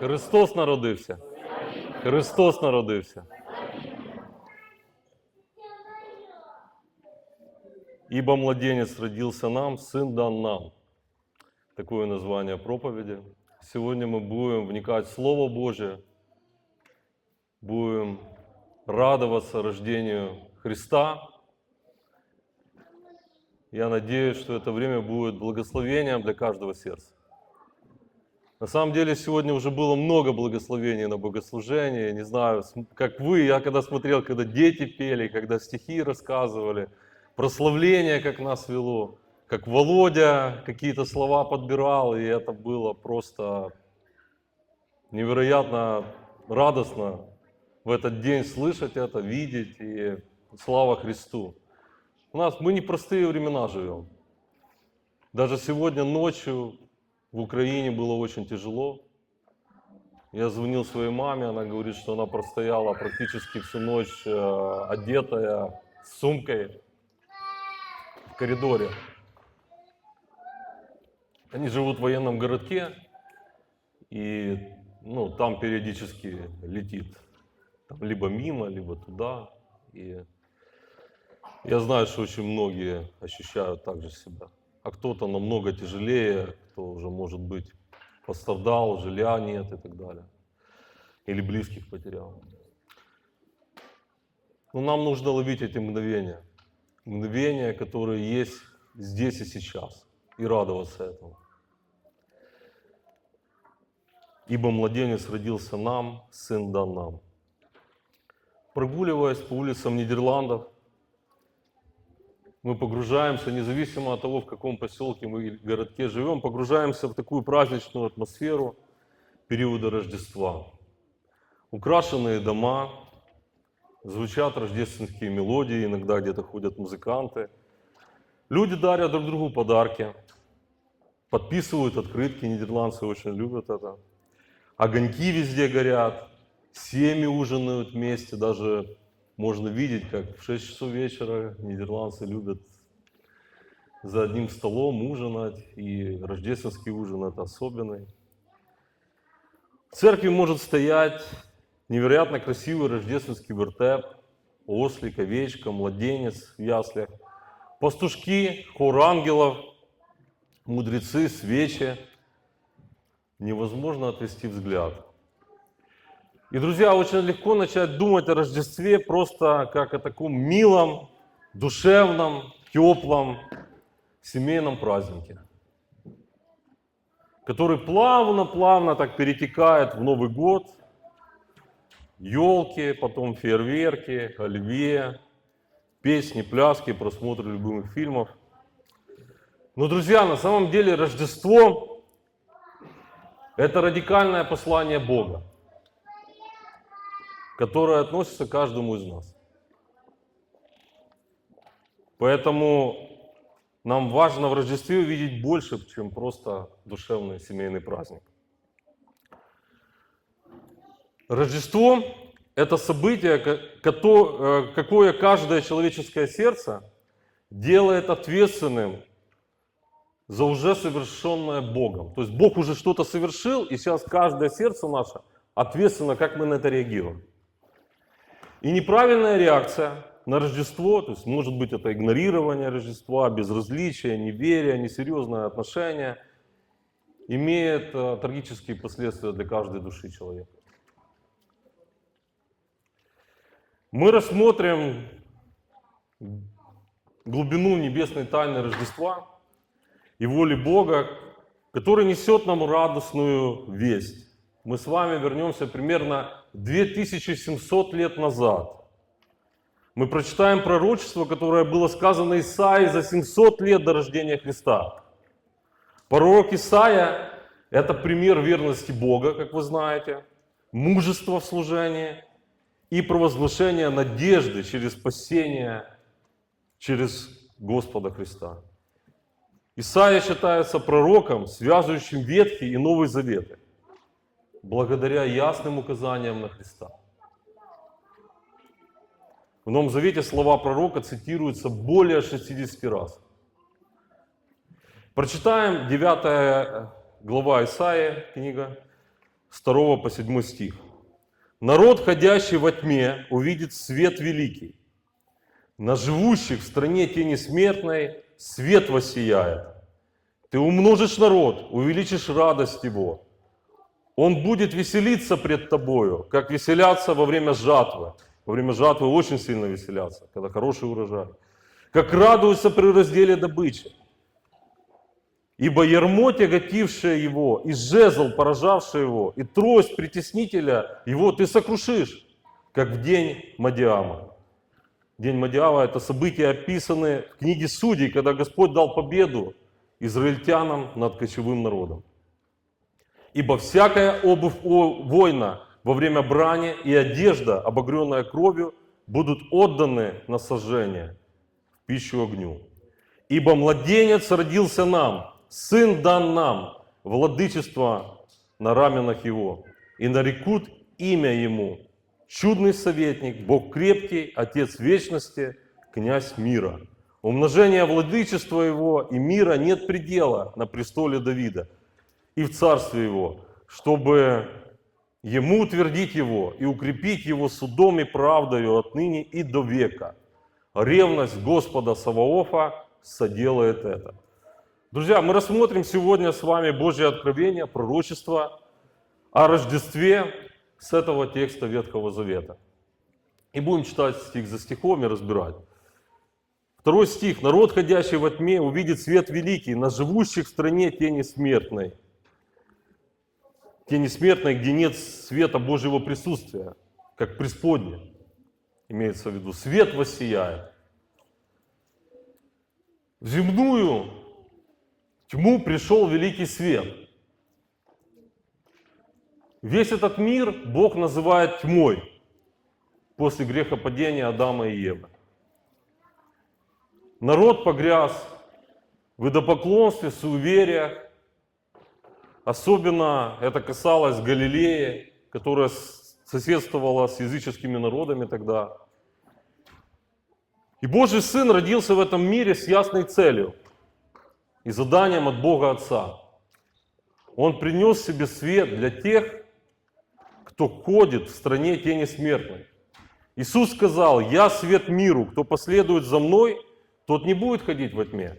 Христос народився. Христос народився. Ибо младенец родился нам, сын дан нам. Такое название проповеди. Сегодня мы будем вникать в Слово Божие, будем радоваться рождению Христа. Я надеюсь, что это время будет благословением для каждого сердца. На самом деле сегодня уже было много благословений на богослужении. Не знаю, как вы, я когда смотрел, когда дети пели, когда стихи рассказывали, прославление, как нас вело, как Володя какие-то слова подбирал, и это было просто невероятно радостно в этот день слышать это, видеть, и слава Христу. У нас мы непростые времена живем. Даже сегодня ночью в Украине было очень тяжело. Я звонил своей маме, она говорит, что она простояла практически всю ночь э, одетая, с сумкой в коридоре. Они живут в военном городке, и ну, там периодически летит там, либо мимо, либо туда. И я знаю, что очень многие ощущают так же себя. А кто-то намного тяжелее, кто уже, может быть, пострадал, жилья нет и так далее. Или близких потерял. Но нам нужно ловить эти мгновения. Мгновения, которые есть здесь и сейчас. И радоваться этому. Ибо младенец родился нам, сын дан нам. Прогуливаясь по улицам Нидерландов, мы погружаемся, независимо от того, в каком поселке мы или городке живем, погружаемся в такую праздничную атмосферу периода Рождества. Украшенные дома, звучат рождественские мелодии, иногда где-то ходят музыканты. Люди дарят друг другу подарки, подписывают открытки, нидерландцы очень любят это. Огоньки везде горят, семьи ужинают вместе, даже можно видеть, как в 6 часов вечера нидерландцы любят за одним столом ужинать, и рождественский ужин это особенный. В церкви может стоять невероятно красивый рождественский вертеп, ослик, овечка, младенец в яслях, пастушки, хор ангелов, мудрецы, свечи. Невозможно отвести взгляд. И, друзья, очень легко начать думать о Рождестве просто как о таком милом, душевном, теплом семейном празднике, который плавно-плавно так перетекает в Новый год, елки, потом фейерверки, оливье, песни, пляски, просмотр любимых фильмов. Но, друзья, на самом деле Рождество – это радикальное послание Бога которое относится к каждому из нас. Поэтому нам важно в Рождестве увидеть больше, чем просто душевный семейный праздник. Рождество – это событие, э, какое каждое человеческое сердце делает ответственным за уже совершенное Богом. То есть Бог уже что-то совершил, и сейчас каждое сердце наше ответственно, как мы на это реагируем. И неправильная реакция на Рождество, то есть может быть это игнорирование Рождества, безразличие, неверие, несерьезное отношение, имеет э, трагические последствия для каждой души человека. Мы рассмотрим глубину небесной тайны Рождества и воли Бога, который несет нам радостную весть. Мы с вами вернемся примерно 2700 лет назад. Мы прочитаем пророчество, которое было сказано Исаии за 700 лет до рождения Христа. Пророк Исаия – это пример верности Бога, как вы знаете, мужества в служении и провозглашения надежды через спасение через Господа Христа. Исаия считается пророком, связывающим Ветхий и Новый Заветы. благодаря ясным указаниям на Христа. В Новом Завете слова пророка цитируются более 60 раз. Прочитаем 9 глава Исаия, книга, с 2 по 7 стих. «Народ, ходящий во тьме, увидит свет великий. На живущих в стране тени смертной свет воссияет. Ты умножишь народ, увеличишь радость его. Он будет веселиться пред тобою, как веселятся во время жатвы. Во время жатвы очень сильно веселятся, когда хороший урожай. Как радуются при разделе добычи. Ибо ярмо, тяготившее его, и жезл, поражавший его, и трость притеснителя его ты сокрушишь, как в день Мадиама. День Мадиава – это события, описанные в книге Судей, когда Господь дал победу израильтянам над кочевым народом. Ибо всякая обувь воина во время брани и одежда, обогренная кровью, будут отданы на сожжение в пищу огню. Ибо младенец родился нам, сын дан нам, владычество на раменах его, и нарекут имя ему, чудный советник, Бог крепкий, Отец вечности, князь мира. Умножение владычества его и мира нет предела на престоле Давида и в царстве его, чтобы ему утвердить его и укрепить его судом и правдою отныне и до века. Ревность Господа Саваофа соделает это. Друзья, мы рассмотрим сегодня с вами Божье откровение, пророчество о Рождестве с этого текста Ветхого Завета. И будем читать стих за стихом и разбирать. Второй стих. «Народ, ходящий во тьме, увидит свет великий, на живущих в стране тени смертной». Тени смертной, где нет света Божьего присутствия, как преисподня, имеется в виду. Свет воссияет. В земную тьму пришел великий свет. Весь этот мир Бог называет тьмой после грехопадения Адама и Евы. Народ погряз в идопоклонстве, суевериях. Особенно это касалось Галилеи, которая соседствовала с языческими народами тогда. И Божий Сын родился в этом мире с ясной целью и заданием от Бога Отца. Он принес себе свет для тех, кто ходит в стране тени смертной. Иисус сказал, я свет миру, кто последует за мной, тот не будет ходить во тьме,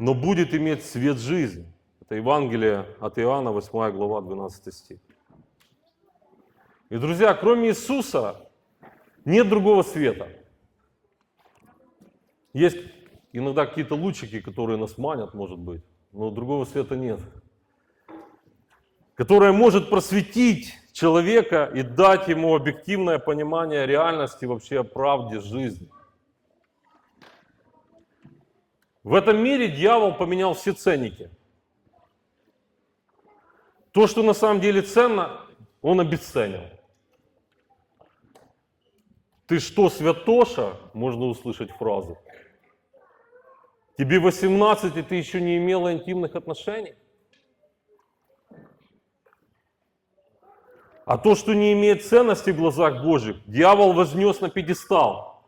но будет иметь свет жизни. Это Евангелие от Иоанна, 8 глава, 12 стих. И, друзья, кроме Иисуса нет другого света. Есть иногда какие-то лучики, которые нас манят, может быть, но другого света нет. Которое может просветить человека и дать ему объективное понимание реальности, вообще о правде жизни. В этом мире дьявол поменял все ценники. То, что на самом деле ценно, он обесценил. Ты что, святоша? Можно услышать фразу. Тебе 18, и ты еще не имела интимных отношений? А то, что не имеет ценности в глазах Божьих, дьявол вознес на пьедестал.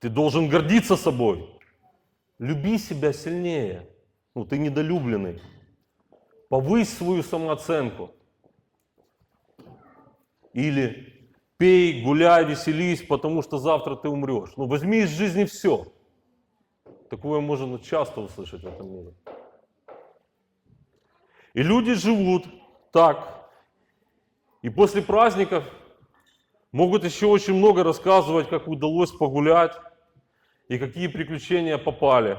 Ты должен гордиться собой. Люби себя сильнее. Ну, ты недолюбленный. Повысь свою самооценку. Или пей, гуляй, веселись, потому что завтра ты умрешь. Ну, возьми из жизни все. Такое можно часто услышать в этом мире. И люди живут так. И после праздников могут еще очень много рассказывать, как удалось погулять и какие приключения попали.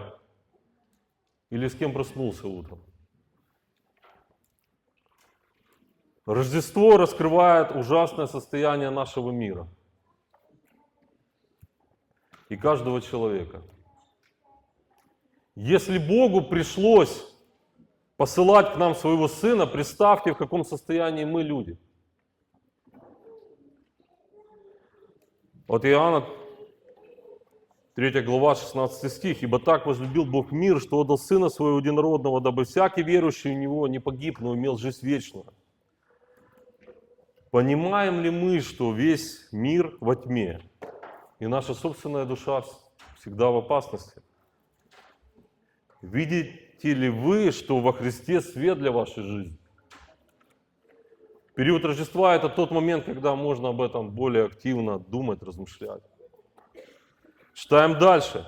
Или с кем проснулся утром. Рождество раскрывает ужасное состояние нашего мира и каждого человека. Если Богу пришлось посылать к нам своего Сына, представьте, в каком состоянии мы люди. Вот Иоанна 3 глава, 16 стих. «Ибо так возлюбил Бог мир, что отдал Сына Своего Единородного, дабы всякий верующий в Него не погиб, но имел жизнь вечную». Понимаем ли мы, что весь мир во тьме, и наша собственная душа всегда в опасности? Видите ли вы, что во Христе свет для вашей жизни? Период Рождества – это тот момент, когда можно об этом более активно думать, размышлять. Читаем дальше.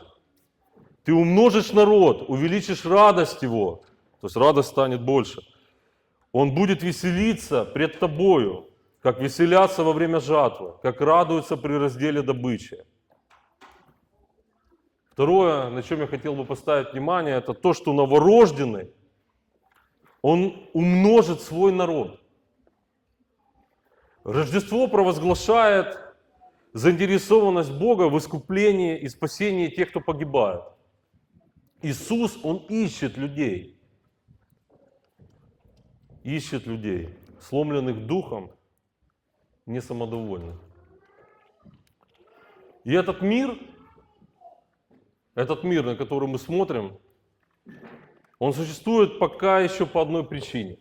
Ты умножишь народ, увеличишь радость его, то есть радость станет больше. Он будет веселиться пред тобою, как веселятся во время жатвы, как радуются при разделе добычи. Второе, на чем я хотел бы поставить внимание, это то, что новорожденный, он умножит свой народ. Рождество провозглашает заинтересованность Бога в искуплении и спасении тех, кто погибает. Иисус, Он ищет людей. Ищет людей, сломленных духом, не самодовольных. И этот мир, этот мир, на который мы смотрим, он существует пока еще по одной причине.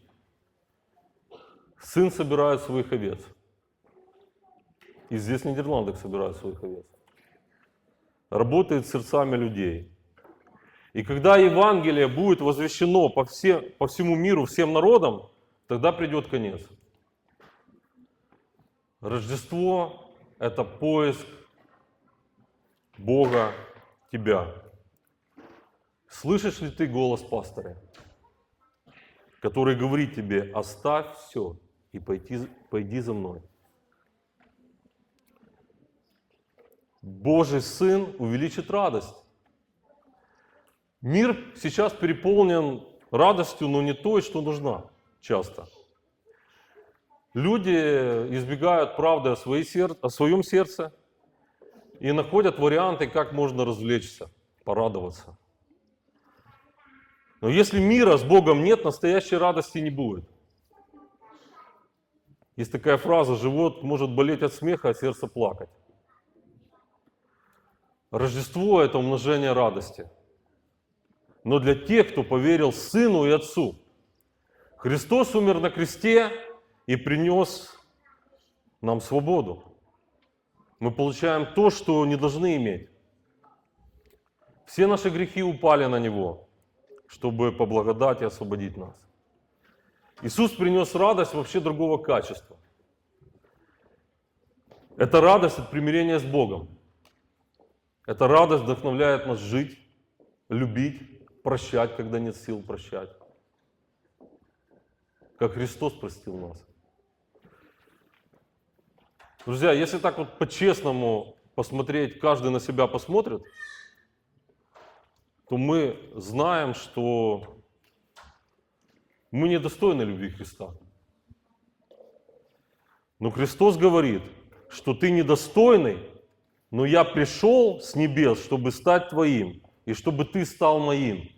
Сын собирает своих овец. И здесь в Нидерландах собирают своих овец. Работает сердцами людей. И когда Евангелие будет возвещено по, все, по всему миру, всем народам, тогда придет конец. Рождество – это поиск Бога тебя. Слышишь ли ты голос пастыря, который говорит тебе, оставь все и пойди, пойди за мной. Божий Сын увеличит радость. Мир сейчас переполнен радостью, но не той, что нужна часто. Люди избегают правды о, своей сер... о своем сердце и находят варианты, как можно развлечься, порадоваться. Но если мира с Богом нет, настоящей радости не будет. Есть такая фраза, живот может болеть от смеха, а сердце плакать. Рождество – это умножение радости. Но для тех, кто поверил Сыну и Отцу, Христос умер на кресте и принес нам свободу. Мы получаем то, что не должны иметь. Все наши грехи упали на Него, чтобы по благодати освободить нас. Иисус принес радость вообще другого качества. Это радость от примирения с Богом. Эта радость вдохновляет нас жить, любить, прощать, когда нет сил прощать. Как Христос простил нас. Друзья, если так вот по-честному посмотреть, каждый на себя посмотрит, то мы знаем, что мы недостойны любви Христа. Но Христос говорит, что ты недостойный, но я пришел с небес, чтобы стать твоим, и чтобы ты стал моим.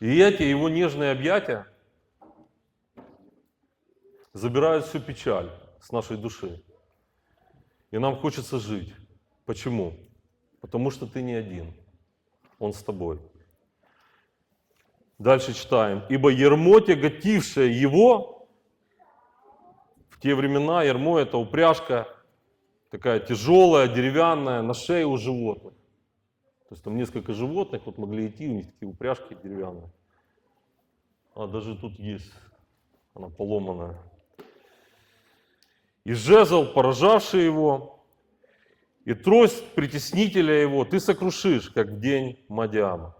И эти его нежные объятия забирают всю печаль с нашей души. И нам хочется жить. Почему? Потому что ты не один. Он с тобой. Дальше читаем. «Ибо ермо, тяготившее его, в те времена ермо – это упряжка такая тяжелая, деревянная, на шее у животных. То есть там несколько животных вот могли идти, у них такие упряжки деревянные. А даже тут есть, она поломанная. И жезл, поражавший его, и трость притеснителя его ты сокрушишь, как в день Мадиама.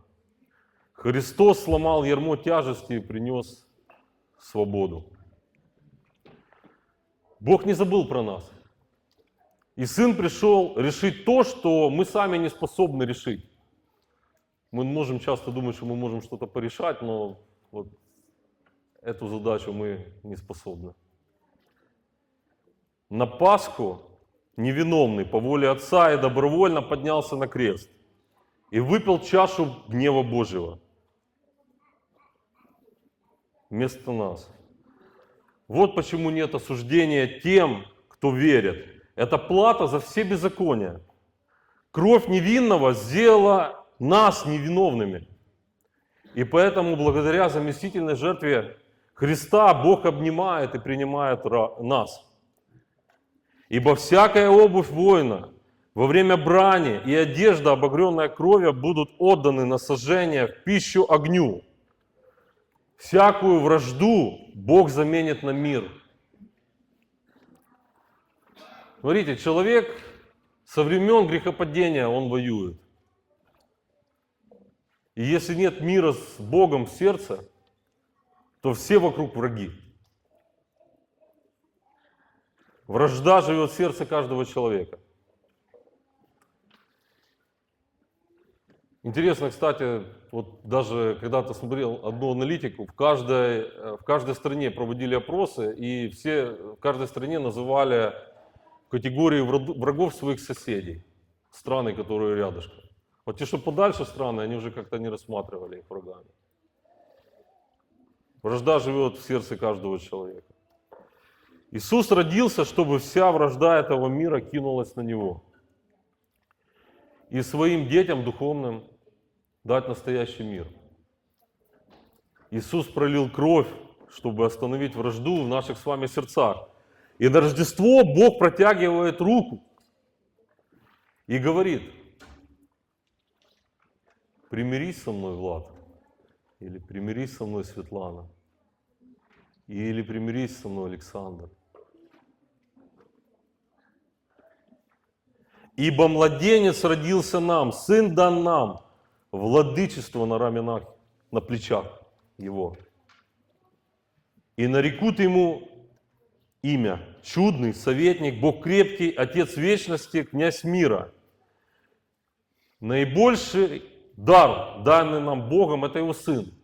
Христос сломал ярмо тяжести и принес свободу. Бог не забыл про нас. И Сын пришел решить то, что мы сами не способны решить. Мы можем часто думать, что мы можем что-то порешать, но вот эту задачу мы не способны. На Пасху невиновный по воле Отца и добровольно поднялся на крест и выпил чашу гнева Божьего вместо нас. Вот почему нет осуждения тем, кто верит, это плата за все беззакония. Кровь невинного сделала нас невиновными. И поэтому благодаря заместительной жертве Христа Бог обнимает и принимает нас. Ибо всякая обувь воина во время брани и одежда, обогренная кровью, будут отданы на сожжение в пищу огню. Всякую вражду Бог заменит на мир. Смотрите, человек со времен грехопадения, он воюет. И если нет мира с Богом в сердце, то все вокруг враги. Вражда живет в сердце каждого человека. Интересно, кстати, вот даже когда-то смотрел одну аналитику, в каждой, э, в каждой стране проводили опросы, и все в каждой стране называли категории враг- врагов своих соседей, страны, которые рядышком. Вот те, что подальше страны, они уже как-то не рассматривали их врагами. Вражда живет в сердце каждого человека. Иисус родился, чтобы вся вражда этого мира кинулась на Него. И своим детям духовным дать настоящий мир. Иисус пролил кровь, чтобы остановить вражду в наших с вами сердцах. И на Рождество Бог протягивает руку и говорит, примирись со мной, Влад, или примирись со мной, Светлана, или примирись со мной, Александр. Ибо младенец родился нам, сын дан нам, владычество на раменах, на плечах его. И нарекут ему имя чудный, советник, Бог крепкий, Отец вечности, князь мира. Наибольший дар, данный нам Богом, это его Сын.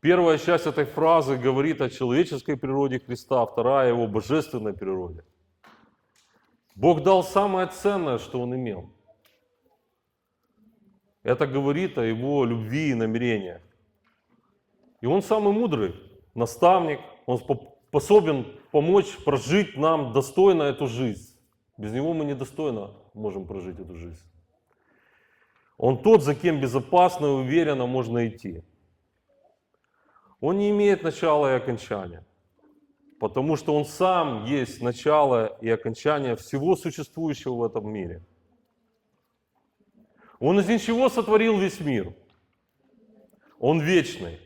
Первая часть этой фразы говорит о человеческой природе Христа, вторая о его божественной природе. Бог дал самое ценное, что он имел. Это говорит о его любви и намерениях. И он самый мудрый наставник, он спо- способен помочь прожить нам достойно эту жизнь. Без него мы недостойно можем прожить эту жизнь. Он тот, за кем безопасно и уверенно можно идти. Он не имеет начала и окончания, потому что он сам есть начало и окончание всего существующего в этом мире. Он из ничего сотворил весь мир. Он вечный.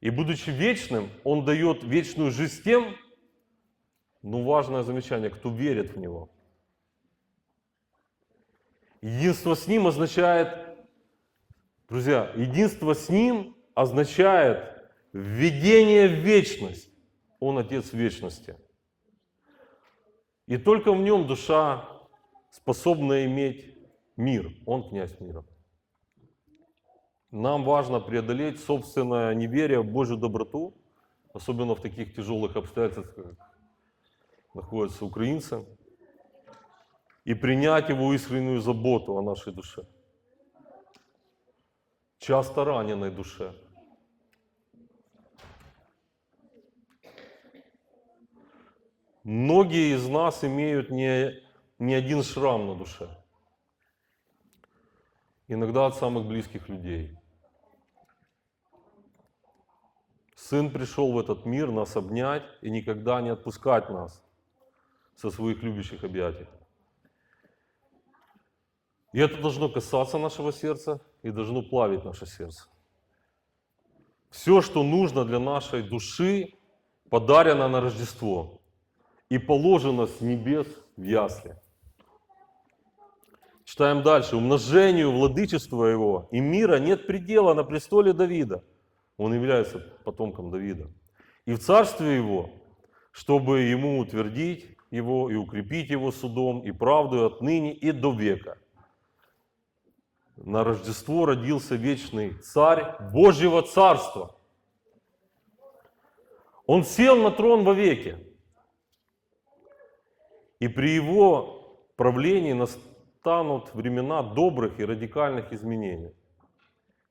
И будучи вечным, он дает вечную жизнь тем, ну важное замечание, кто верит в него. Единство с ним означает, друзья, единство с ним означает введение в вечность. Он Отец вечности. И только в нем душа способна иметь мир. Он князь мира. Нам важно преодолеть собственное неверие в Божью доброту, особенно в таких тяжелых обстоятельствах, как находятся украинцы, и принять Его искреннюю заботу о нашей душе. Часто раненой душе. Многие из нас имеют не, не один шрам на душе. Иногда от самых близких людей. Сын пришел в этот мир нас обнять и никогда не отпускать нас со своих любящих объятий. И это должно касаться нашего сердца и должно плавить наше сердце. Все, что нужно для нашей души, подарено на Рождество и положено с небес в ясли. Читаем дальше. Умножению владычества его и мира нет предела на престоле Давида. Он является потомком Давида. И в царстве его, чтобы ему утвердить его и укрепить его судом и правдой отныне и до века. На Рождество родился вечный царь Божьего царства. Он сел на трон вовеки. И при его правлении настанут времена добрых и радикальных изменений,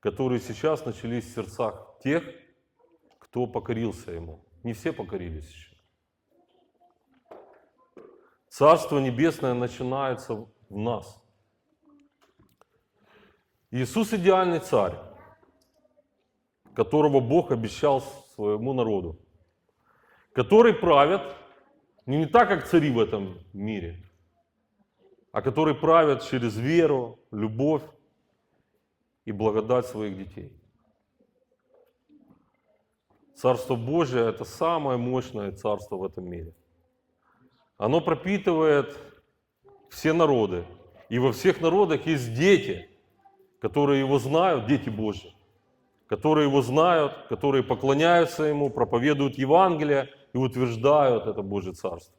которые сейчас начались в сердцах тех, кто покорился ему. Не все покорились еще. Царство Небесное начинается в нас. Иисус идеальный царь, которого Бог обещал своему народу, который правит не, не так, как цари в этом мире, а который правит через веру, любовь и благодать своих детей. Царство Божие – это самое мощное царство в этом мире. Оно пропитывает все народы. И во всех народах есть дети, которые его знают, дети Божьи, которые его знают, которые поклоняются ему, проповедуют Евангелие и утверждают это Божье Царство.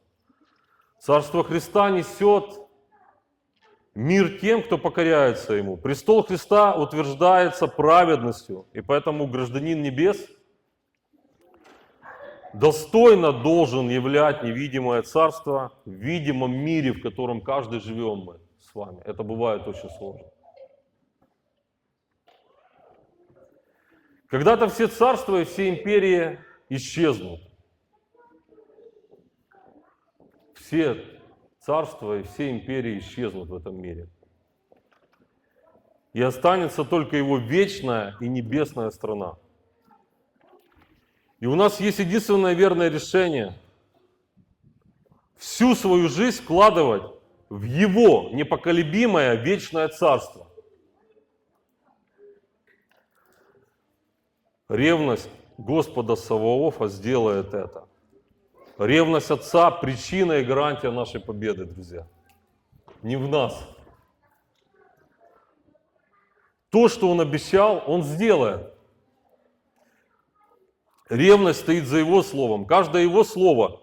Царство Христа несет мир тем, кто покоряется ему. Престол Христа утверждается праведностью, и поэтому гражданин небес – достойно должен являть невидимое царство в видимом мире, в котором каждый живем мы с вами. Это бывает очень сложно. Когда-то все царства и все империи исчезнут. Все царства и все империи исчезнут в этом мире. И останется только его вечная и небесная страна – и у нас есть единственное верное решение. Всю свою жизнь вкладывать в Его непоколебимое вечное царство. Ревность Господа Саваофа сделает это. Ревность Отца – причина и гарантия нашей победы, друзья. Не в нас. То, что Он обещал, Он сделает. Ревность стоит за Его Словом. Каждое Его Слово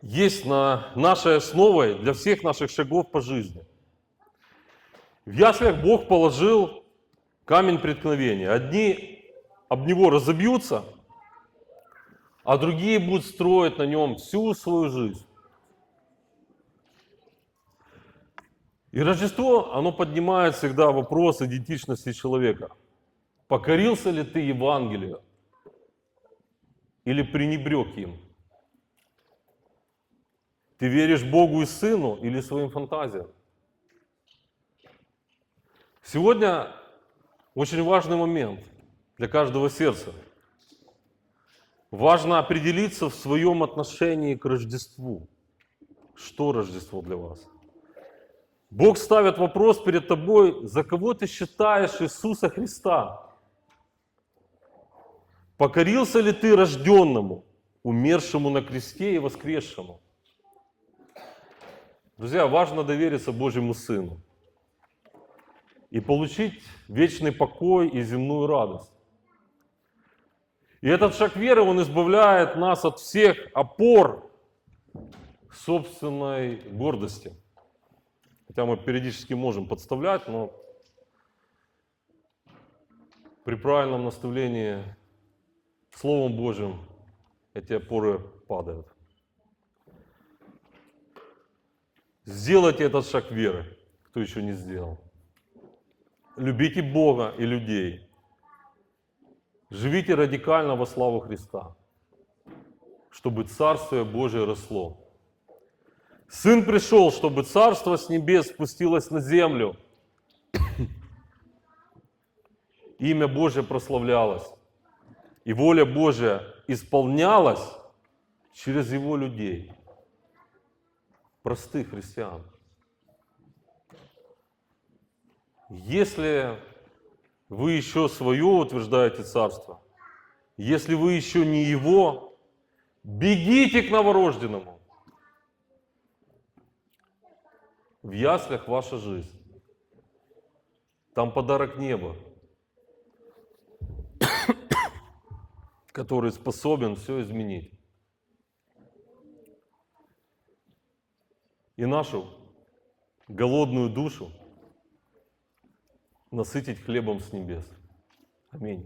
есть на нашей основой для всех наших шагов по жизни. В яслях Бог положил камень преткновения. Одни об него разобьются, а другие будут строить на нем всю свою жизнь. И Рождество, оно поднимает всегда вопрос идентичности человека. Покорился ли ты Евангелию? или пренебрег им? Ты веришь Богу и Сыну или своим фантазиям? Сегодня очень важный момент для каждого сердца. Важно определиться в своем отношении к Рождеству. Что Рождество для вас? Бог ставит вопрос перед тобой, за кого ты считаешь Иисуса Христа? Покорился ли ты рожденному, умершему на кресте и воскресшему? Друзья, важно довериться Божьему Сыну и получить вечный покой и земную радость. И этот шаг веры, он избавляет нас от всех опор собственной гордости. Хотя мы периодически можем подставлять, но при правильном наставлении Словом Божьим эти опоры падают. Сделайте этот шаг веры, кто еще не сделал. Любите Бога и людей. Живите радикально во славу Христа, чтобы Царствие Божие росло. Сын пришел, чтобы Царство с небес спустилось на землю. Имя Божье прославлялось. И воля Божия исполнялась через его людей, простых христиан. Если вы еще свое утверждаете царство, если вы еще не его, бегите к новорожденному. В яслях ваша жизнь. Там подарок неба. который способен все изменить. И нашу голодную душу насытить хлебом с небес. Аминь.